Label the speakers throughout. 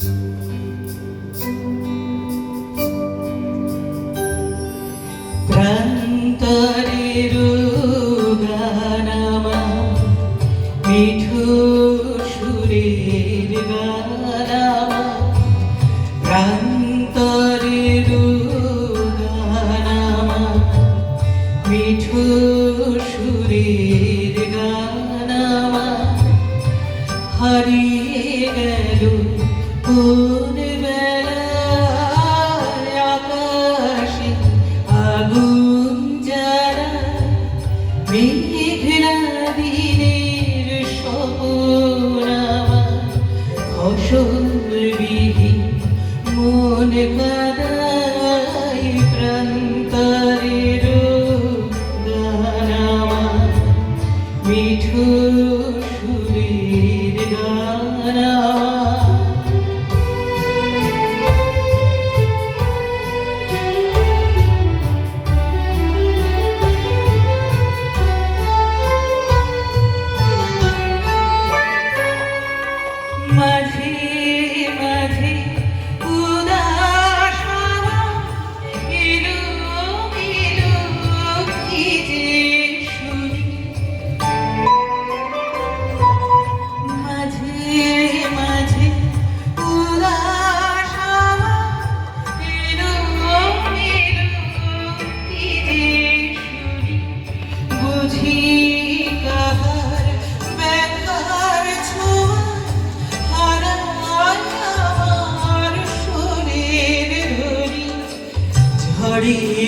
Speaker 1: Thank you. show.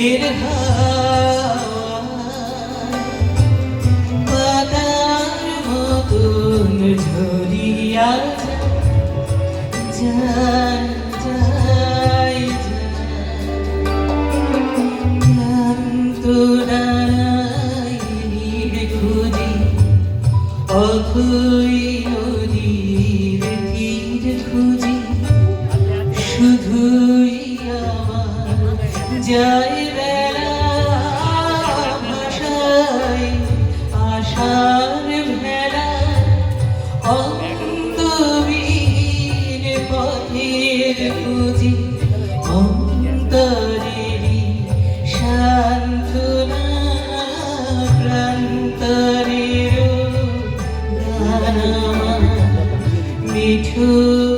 Speaker 1: বৃষ্টির পাতার মতন ঝরিয়া যায়। বুঝি অন্তরেরই সান্ত্বনা প্রান্তরের গান মিঠুর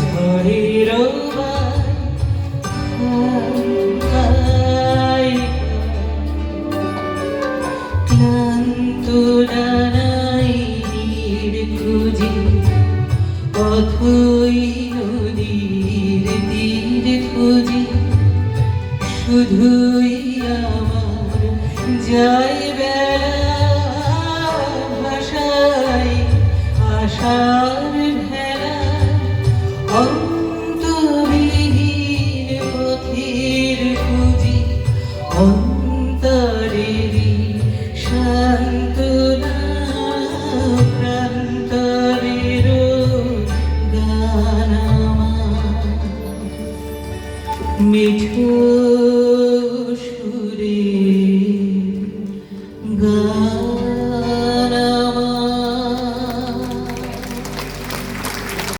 Speaker 1: ঝড়ের ক্লান্ত ডানাই খুঁজি অথই নদীর তীর খুঁজি। শুধুই আমার যাই বেলা ভাষায়